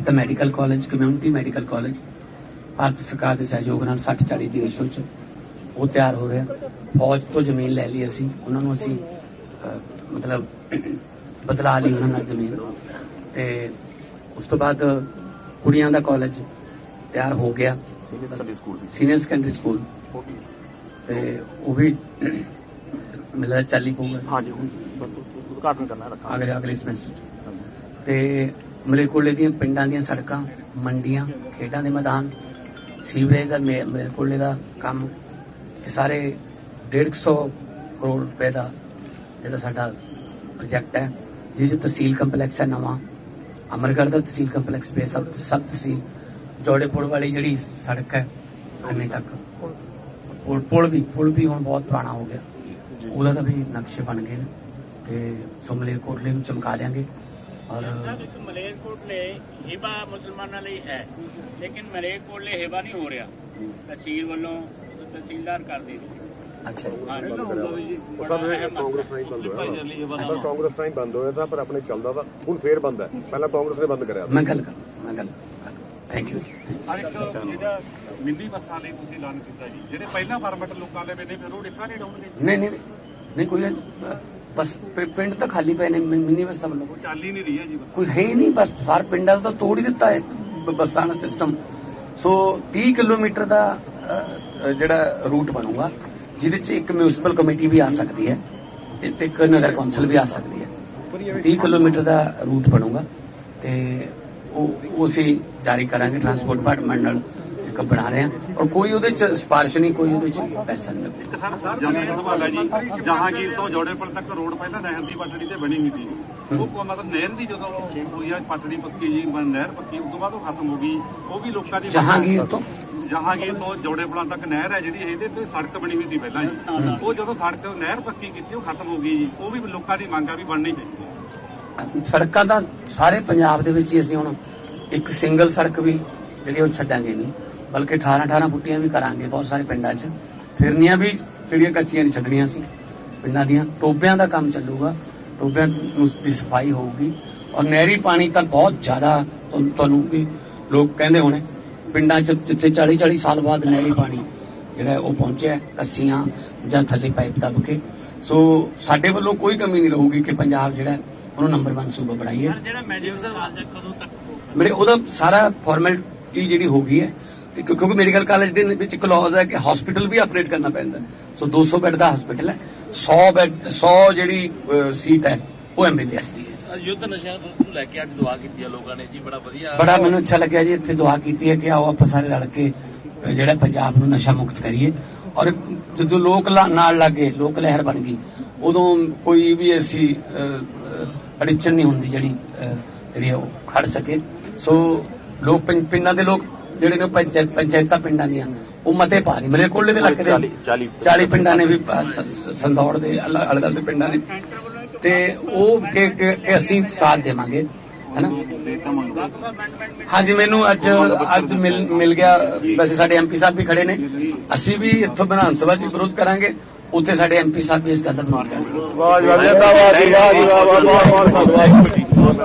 ਇੱਕ ਤਾਂ medical college community medical college Bharat ਸਰਕਾਰ ਦੇ ਸਹਿਯੋਗ ਨਾਲ 60 40 ਦੀ ਰੇਸ਼ੋ ਚ ਉਹ ਤਿਆਰ ਹੋ ਰਿਹਾ। ਫੌਜ ਤੋਂ ਜ਼ਮੀਨ ਲੈ ਲਈ ਅਸੀਂ ਉਹਨਾਂ ਨੂੰ ਅਸੀਂ ਮਤਲਬ ਬਦਲਾ ਲਈ ਉਹਨਾਂ ਨਾਲ ਜ਼ਮੀਨ। ਤੇ ਉਸ ਤੋਂ ਬਾਅਦ ਕੁੜੀਆਂ ਦਾ ਕਾਲਜ ਤਿਆਰ ਹੋ ਗਿਆ। Senior secondary school senior secondary ਤੇ ਉਹ ਵੀ ਮਿਲਦਾ ਚੱਲੀ ਪਊਗਾ। ਹਾਂਜੀ ਹੁਣ ਬਸ ਉਦਘਾਟਨ ਕਰਨਾ ਹੈ ਰੱਖਾਂ ਅਗਲੇ ਅਗਲੇ ਸਮੈਸਟਰ ਤੇ ਮਲੇਕੋਲੇ ਦੀਆਂ ਪਿੰਡਾਂ ਦੀਆਂ ਸੜਕਾਂ, ਮੰਡੀਆਂ, ਖੇਡਾਂ ਦੇ ਮੈਦਾਨ, ਸੀਵਰੇਜ ਦਾ ਮੇ- ਮਲੇਕੋਲੇ ਦਾ ਕੰਮ, ਇਹ ਸਾਰੇ 150 ਕਰੋੜ ਰੁਪਏ ਦਾ ਜਿਹੜਾ ਸਾਡਾ ਪ੍ਰੋਜੈਕਟ ਹੈ ਜਿਸ 'ਚ ਤਹਿਸੀਲ ਕੰਪਲੈਕਸ ਹੈ ਨਵਾਂ, ਅਮਰਗੜ੍ਹ ਦਾ ਤਹਿਸੀਲ ਕੰਪਲੈਕਸ ਪੇ ਸਭ ਸਭ ਤਹਿਸੀਲ, ਜੋੜੇਪੁਰ ਵਾਲੀ ਜਿਹੜੀ ਸੜਕ ਹੈ ਅੰਨੇ ਤੱਕ। ਪੁਲ ਪੁਲ ਵੀ ਪੁਲ ਵੀ ਹੁਣ ਬਹੁਤ ਪੁਰਾਣਾ ਹੋ ਗਿਆ। ਉਹਦਾ ਤਾਂ ਵੀ ਨਕਸ਼ੇ ਬਣ ਗਏ ਨੇ, ਤੇ ਸੋ ਮਲੇਰਕੋਟਲੇ ਨੂੰ ਚਮਕਾ ਦਿਆਂਗੇ। ਔਰ ਇੱਕ ਮਲੇਰਕੋਟਲੇ ਹਿਬਾ ਮੁਸਲਮਾਨਾਂ ਲਈ ਹੈ ਲੇਕਿਨ ਮਲੇਰਕੋਟਲੇ ਹਿਬਾ ਨਹੀਂ ਹੋ ਰਿਹਾ। ਤਹਿਸੀਲ ਵੱਲੋਂ ਤਹਿਸੀਲਦਾਰ ਕਰ ਦੇ ਅੱਛਾ। ਸਭ ਕਾਂਗਰਸ ਨਾਲ ਹੀ ਬੰਦ ਹੋਇਆ ਪਰ ਕਾਂਗਰਸ ਨਾਲ ਹੀ ਬੰਦ ਹੋਇਆ ਤਾਂ ਪਰ ਆਪਣੇ ਚੱਲਦਾ ਵਾ। ਹੁਣ ਫੇਰ ਬੰਦ ਹੈ। ਪਹਿਲਾਂ ਕਾਂਗਰਸ ਨੇ ਬੰਦ ਕਰਿਆ। ਮੈਂ ਗੱਲ ਕਰ ਮੈਂ ਗੱਲ ਥੈਂਕ ਯੂ ਹਰ ਇੱਕ ਜਿਹੜਾ ਮਿੰਨੀ ਬੱਸਾਂ ਲਈ ਤੁਸੀਂ ਐਲਾਨ ਕੀਤਾ ਜੀ ਜਿਹੜੇ ਪਹਿਲਾਂ ਫਾਰਮੈਟ ਲੋਕਾਂ ਦੇ ਨੇ ਫਿਰ ਉਹ ਨਹੀਂ ਡਾਉਣਗੇ ਨਹੀਂ ਨਹੀਂ ਨਹੀਂ, ਨਹੀਂ ਕੋਈ ਬਸ ਪਿੰਡ ਤਾਂ ਖਾਲੀ ਪਏ ਨੇ ਮਿੰਨੀ ਬੱਸਾਂ ਵੱਲੋਂ। ਚੱਲ ਹੀ ਨਹੀਂ ਰਹੀ ਹੈ ਜੀ ਕੋਈ ਹੈ ਹੀ ਨਹੀਂ ਬਸ ਸਾਰ ਪਿੰਡਾਂ ਦਾ ਤੋੜ ਹੀ ਦਿੱਤਾ ਹੈ ਬੱਸਾਂ ਦਾ ਸਿਸਟਮ ਸੋ 30 ਕਿਲੋਮੀਟਰ ਦਾ ਜਿਹੜਾ ਰੂਟ ਬਣੂਗਾ ਜਿਹਦੇ 'ਚ ਇੱਕ ਮਿਊਨਿਸਪਲ ਕਮੇਟੀ ਵੀ ਆ ਸਕਦੀ ਹੈ ਤੇ ਇੱਕ ਨਗਰ ਕੌਂਸਲ ਵੀ ਆ ਸਕਦੀ ਹੈ। 30 ਕਿਲੋਮੀਟਰ ਦਾ ਰੂਟ ਬਣੂਗਾ ਤੇ ਉਹ ਅਸੀਂ ਜਾਰੀ ਕਰਾਂਗੇ ਟਰਾਂਸਪੋਰਟ ਡਿਪਾਰਟਮੈਂਟ ਨਾਲ। ਇੱਕ ਬਣਾ ਰਹੇ ਹਾਂ। ਔਰ ਕੋਈ ਉਹਦੇ 'ਚ ਸਿਫਾਰਿਸ਼ ਨਹੀਂ ਕੋਈ ਉਹਦੇ 'ਚ ਪੈਸਾ ਨਹੀਂ ਲੱਗਦਾ। ਜਮੀਨ ਜੀ। ਜਹਾਂਗੀਰ ਤੋਂ ਜੋੜੇਪੁਰ ਤੱਕ ਰੋਡ ਪਹਿਲਾਂ ਨਹਿਰ ਦੀ ਪਟੜੀ ਤੇ ਬਣੀ ਹੋਈ ਸੀ। ਉਹ ਕੋ ਮਤਲਬ ਨਹਿਰ ਦੀ ਜਦੋਂ ਹੋਈ ਆ ਪਟੜੀ ਪੱਕੀ ਜੀ ਬਣ- ਨਹਿਰ ਪੱਕੀ ਉਸ ਤੋਂ ਬਾਅਦ ਉਹ ਖਤਮ ਹੋ ਗਈ। ਉਹ ਵੀ ਲੋਕਾਂ ਦੀ ਜਹਾਂਗੀਰ ਤੋਂ? ਜਹਾਂਗੀਰ ਤੋਂ ਜੋੜੇਪੁਰਾਂ ਤੱਕ ਨਹਿਰ ਹੈ ਜਿਹੜੀ ਇਹਦੇ ਤੇ ਸੜਕ ਬਣੀ ਹੋਈ ਸੀ ਪਹਿਲਾਂ ਜੀ। ਉਹ ਜਦੋਂ ਸੜਕ ਨਹਿਰ ਪੱਕੀ ਕੀਤੀ ਉਹ ਖਤਮ ਹੋ ਗਈ ਜੀ। ਉਹ ਵੀ ਲੋਕਾਂ ਦੀ ਮੰਗ ਆ ਵੀ ਬਣਨੀ ਚਾਹੀਦੀ ਸੜਕਾਂ ਦਾ ਸਾਰੇ ਪੰਜਾਬ ਦੇ ਵਿੱਚ ਹੀ ਅਸੀਂ ਹੁਣ ਇੱਕ ਸਿੰਗਲ ਸੜਕ ਵੀ ਜਿਹੜੀ ਉਹ ਛੱਡਾਂਗੇ ਨਹੀਂ। ਬਲਕਿ 18 18 ਫੁੱਟੀਆਂ ਵੀ ਕਰਾਂਗੇ ਬਹੁਤ ਸਾਰੇ ਪਿੰਡਾਂ 'ਚ। ਫਿਰਨੀਆਂ ਵੀ ਜਿਹੜੀਆਂ ਕੱਚੀਆਂ ਨਹੀਂ ਛੱਡਣੀਆਂ ਸੀ। ਪਿੰਡਾਂ ਦੀਆਂ ਟੋਬਿਆਂ ਦਾ ਕੰਮ ਚੱਲੂਗਾ। ਟੋਬਿਆਂ ਨੂੰ ਦੀ ਸਫ਼ਾਈ ਹੋਊਗੀ। ਔਰ ਨਹਿਰੀ ਪਾਣੀ ਤਾਂ ਬਹੁਤ ਜ਼ਿਆਦਾ ਤੁਹਾਨੂੰ ਵੀ ਲੋਕ ਕਹਿੰਦੇ ਹੋਣੇ ਪਿੰਡਾਂ 'ਚ ਜਿੱਥੇ 40 40 ਸਾਲ ਬਾਅਦ ਨਹਿਰੀ ਪਾਣੀ ਜਿਹੜਾ ਉਹ ਪਹੁੰਚਿਆ ਕੱਸੀਆਂ ਜਾਂ ਥੱਲੇ ਪਾਈਪ ਦੱਬ ਕੇ। ਸੋ ਸਾਡੇ ਵੱਲੋਂ ਕੋਈ ਕਮੀ ਨਹੀਂ ਰਹੂਗੀ ਕਿ ਪੰਜਾਬ ਜਿਹੜਾ ਉਹਨੂੰ ਨੰਬਰ 1 ਸੂਬਾ ਬਣਾਈਏ। ਜਿਹੜਾ ਮੈਡੀਕਲ ਕਾਲਜ ਕਦੋਂ ਤੱਕ ਮੇਰੇ ਉਹਦਾ ਸਾਰਾ ਫਾਰਮੈਲਿਟੀ ਜਿਹੜੀ ਹੋ ਗਈ ਹੈ ਕਿਉਂਕਿ ਮੈਡੀਕਲ ਕਾਲਜ ਦੇ ਵਿੱਚ ਕਲੌਜ਼ ਹੈ ਕਿ ਹਸਪੀਟਲ ਵੀ ਆਪਰੇਟ ਕਰਨਾ ਪੈਂਦਾ ਹੈ। ਸੋ 200 ਬੈੱਡ ਦਾ ਹਸਪੀਟਲ ਹੈ। 100 ਬੈੱਡ 100 ਜਿਹੜੀ ਸੀਟ ਹੈ ਉਹ ਐਮਬੀਬੀਐਸ ਦੀ ਹੈ। ਯੁੱਧ ਨਸ਼ਿਆਂ ਨੂੰ ਲੈ ਕੇ ਅੱਜ ਦੁਆ ਕੀਤੀ ਆ ਲੋਕਾਂ ਨੇ ਜੀ ਬੜਾ ਵਧੀਆ। ਬੜਾ ਮੈਨੂੰ ਅੱਛਾ ਲੱਗਿਆ ਜੀ ਇੱਥੇ ਦੁਆ ਕੀਤੀ ਹੈ ਕਿ ਆਓ ਆਪਾਂ ਸਾਰੇ ਰਲ ਕੇ ਜਿਹੜਾ ਪੰਜਾਬ ਨੂੰ ਨਸ਼ਾ ਮੁਕਤ ਕਰੀਏ। ਔਰ ਜਦੋਂ ਲੋਕ ਨਾਲ ਲੱਗੇ ਲੋਕ ਲਹਿਰ ਬਣ ਗਈ ਉਦੋਂ ਕੋਈ ਵੀ ਐਸੀ ਅੜਿਚਨ ਨਹੀਂ ਹੁੰਦੀ ਜਿਹੜੀ ਜਿਹੜੀ ਉਹ ਖੜ ਸਕੇ। ਸੋ ਲੋਕ ਪਿੰਡਾਂ ਦੇ ਲੋਕ ਜਿਹੜੇ ਨੇ ਪੰਚਾਇਤ ਪੰਚਾਇਤਾਂ ਪਿੰਡਾਂ ਦੀਆਂ ਉਹ ਮਤੇ ਪਾ ਰਹੇ। ਮੇਰੇ ਕੋਲੇ ਦੇ ਇਲਾਕੇ ਦੇ 40 40 40 ਪਿੰਡਾਂ ਨੇ ਵੀ ਸੰਦੌੜ ਦੇ ਅਲੱਗ ਦੇ ਪਿੰਡਾਂ ਨੇ। ਤੇ ਉਹ ਕਿ ਕਿ ਅਸੀਂ ਸਾਥ ਦੇਵਾਂਗੇ ਹੈਨਾ? ਹਾਂਜੀ ਮੈਨੂੰ ਅੱਜ ਅੱਜ ਮਿਲ ਮਿਲ ਗਿਆ। ਵੈਸੇ ਸਾਡੇ ਐਮਪੀ ਸਾਹਿਬ ਵੀ ਖੜੇ ਨੇ। ਅਸੀਂ ਵੀ ਇੱਥੋਂ ਵਿਧਾਨ ਸਭਾ 'ਚ ਵਿਰੋਧ ਕਰਾਂਗੇ। ਉੱਥੇ ਸਾਡੇ ਐਮਪੀ ਸਾਹਿਬ ਵੀ ਇਸ ਗੱਲ ਦਾ ਵਿਰੋਧ ਕਰਨਗੇ ਵਾਹ ਵਾਹ ਜਿੰਦਾਬਾਦ ਜੀ ਵਾਹ ਜੀ ਵਾਹ ਵਾਹ ਬਹੁਤ